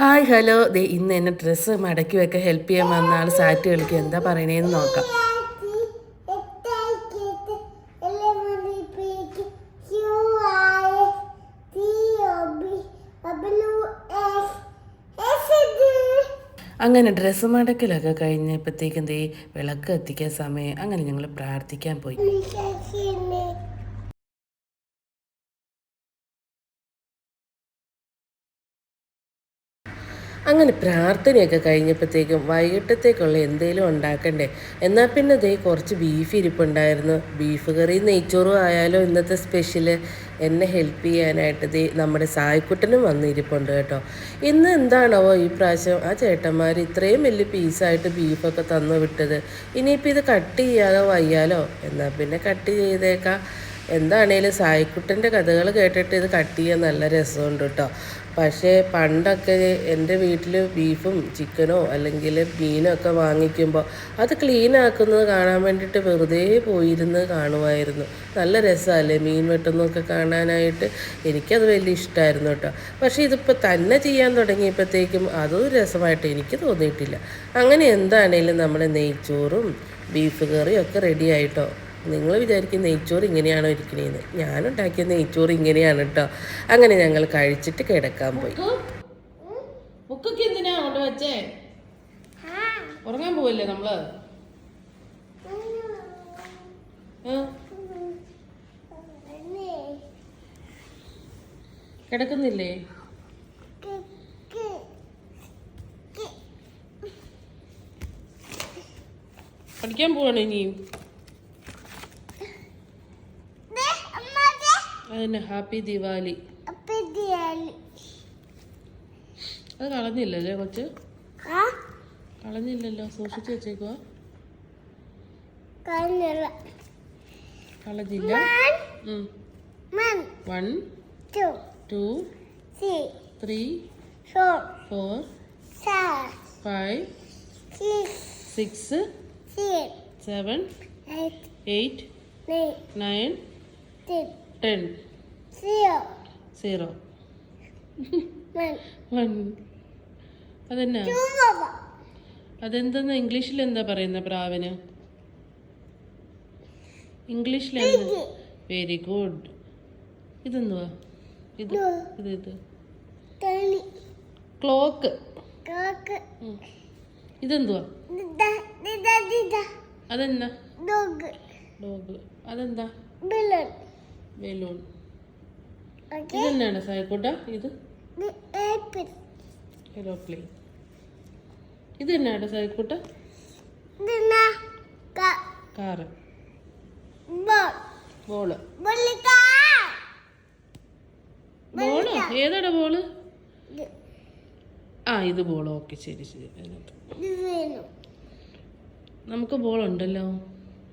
Hi hello. ദേ ഇന്ന് എന്നെ dress മടക്കി വെക്ക ഹെൽപ്പ് ചെയ്യാൻ വന്ന ആൾ സാറ്റ് കളിക്കുക എന്താ പറയണേന്ന് നോക്കാം. അങ്ങനെ ഡ്രസ്സ് മടക്കലൊക്കെ കഴിഞ്ഞപ്പോഴത്തേക്കും ദേ വിളക്ക് എത്തിക്കാൻ സമയം. അങ്ങനെ ഞങ്ങൾ പ്രാർത്ഥിക്കാൻ പോയി. അങ്ങനെ പ്രാർത്ഥനയൊക്കെ കഴിഞ്ഞപ്പോഴത്തേക്കും വൈകിട്ടത്തേക്കുള്ള എന്തെങ്കിലും ഉണ്ടാക്കണ്ടേ? എന്നാൽ പിന്നെ ദേ കുറച്ച് ബീഫ് ഇരിപ്പുണ്ടായിരുന്നു. ബീഫ് കറി നെയ്ച്ചോറും ആയാലും ഇന്നത്തെ സ്പെഷ്യൽ എന്നെ ഹെൽപ്പ് ചെയ്യാനായിട്ട് ദേ നമ്മുടെ സായിക്കുട്ടനും വന്നിരിപ്പുണ്ട് കേട്ടോ. ഇന്ന് എന്താണാവോ ഈ പ്രാവശ്യം? ആ ചേട്ടന്മാർ ഇത്രയും വലിയ പീസായിട്ട് ബീഫൊക്കെ തന്നു വിട്ടത്. ഇനിയിപ്പോൾ ഇത് കട്ട് ചെയ്യാതെ വയ്യാലോ? എന്നാൽ പിന്നെ കട്ട് ചെയ്തേക്കാം. എന്താണേലും സായിക്കുട്ടന്റെ കഥകൾ കേട്ടിട്ട് ഇത് കട്ട് ചെയ്യാൻ നല്ല രസമുണ്ട് കേട്ടോ. പക്ഷേ പണ്ടൊക്കെ എന്റെ വീട്ടിൽ ബീഫും ചിക്കനോ അല്ലെങ്കിൽ മീനോ ഒക്കെ വാങ്ങിക്കുമ്പോൾ അത് ക്ലീൻ ആക്കുന്നത് കാണാൻ വേണ്ടിയിട്ട് വെറുതെ പോയിരുന്ന് കാണുമായിരുന്നു. നല്ല രസമല്ലേ മീൻ വെട്ടുന്നതൊക്കെ കാണാനായിട്ട്? എനിക്കത് വലിയ ഇഷ്ടമായിരുന്നു കേട്ടോ. പക്ഷേ ഇതിപ്പോൾ തന്നെ ചെയ്യാൻ തുടങ്ങിയപ്പോഴത്തേക്കും അതും രസമായിട്ട് എനിക്ക് തോന്നിയിട്ടില്ല. അങ്ങനെ എന്താണേലും നമ്മുടെ നെയ്ച്ചോറും ബീഫ് കറിയും ഒക്കെ റെഡി ആയിട്ടോ? നിങ്ങൾ വിചാരിക്കും നെയ്ച്ചോറ് ഇങ്ങനെയാണോ ഇരിക്കണേന്ന്. ഞാനുണ്ടാക്കിയ നെയ്ച്ചോറ് ഇങ്ങനെയാണ് കേട്ടോ അങ്ങനെ ഞങ്ങൾ കഴിച്ചിട്ട് കിടക്കാൻ പോയി. എന്തിനാ വെച്ചേ? ഉറങ്ങാൻ പോവല്ലേ നമ്മൾ? കിടക്കുന്നില്ലേ? പഠിക്കാൻ പോവാണ് ഇനിയും അതന്നെ ഹാപ്പി ദിവാലി. അത് കളഞ്ഞില്ലല്ലേ കൊച്ച്? കളഞ്ഞില്ലല്ലോ. സൂക്ഷിച്ചു വെച്ചേക്കുവാ. കളഞ്ഞില്ല. One. Two. Three. Four. Five. Six. Seven. Eight. Nine. Ten zero one അതെന്നാ? അതെന്തെന്ന്? ഇംഗ്ലീഷിൽ എന്താ പറയുന്ന പ്രാവിന്? ഇംഗ്ലീഷിൽ വെരി ഗുഡ് ഇതെന്തുവാ? ഇത് ഇത് ഇത്. ക്ലോക്ക് ഇതെന്തുവാ? അതെന്നാ? ഡോഗ് അതെന്താ? ബലൂൺ ഇതെന്നാണ് സായിക്കോട്ട ഇത്? എയ്റോപ്ലെയിൻ ഇത് എന്നാണ് സായിക്കോട്ട കാറ്. ബോൾ. ബോളോ? ഏതാടാ ബോൾ? ആ ഇത് ബോൾ ഓക്കെ ശരി ശരി. അതിനകത്ത്. നമുക്ക് ബോൾ ഉണ്ടല്ലോ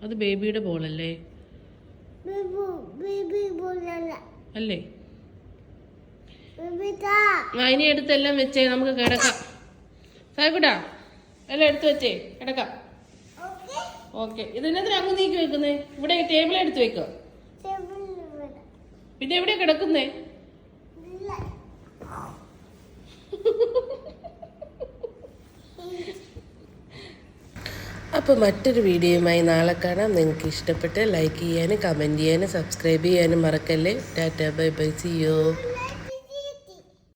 അത് ബേബിയുടെ ബോളല്ലേ? അല്ലേ? ഇനി എടുത്തെല്ലാം വെച്ചേ നമുക്ക് കിടക്കാം. സാഹിബിടാ എല്ലാം എടുത്ത് വെച്ചേ കിടക്കാം. ഓക്കെ. ഇതിനെന്തിനാ അങ്ങ് നീക്കി വെക്കുന്നേ? ഇവിടെ ടേബിൾ എടുത്ത് വെക്കോ. പിന്നെ എവിടെ കിടക്കുന്നേ? അപ്പോൾ മറ്റൊരു വീഡിയോയുമായി നാളെ കാണാം. നിങ്ങൾക്ക് ഇഷ്ടപ്പെട്ട് ലൈക്ക് ചെയ്യാനും കമന്റ് ചെയ്യാനും സബ്സ്ക്രൈബ് ചെയ്യാനും മറക്കല്ലേ. ടാറ്റ ബൈ ബൈ സിയോ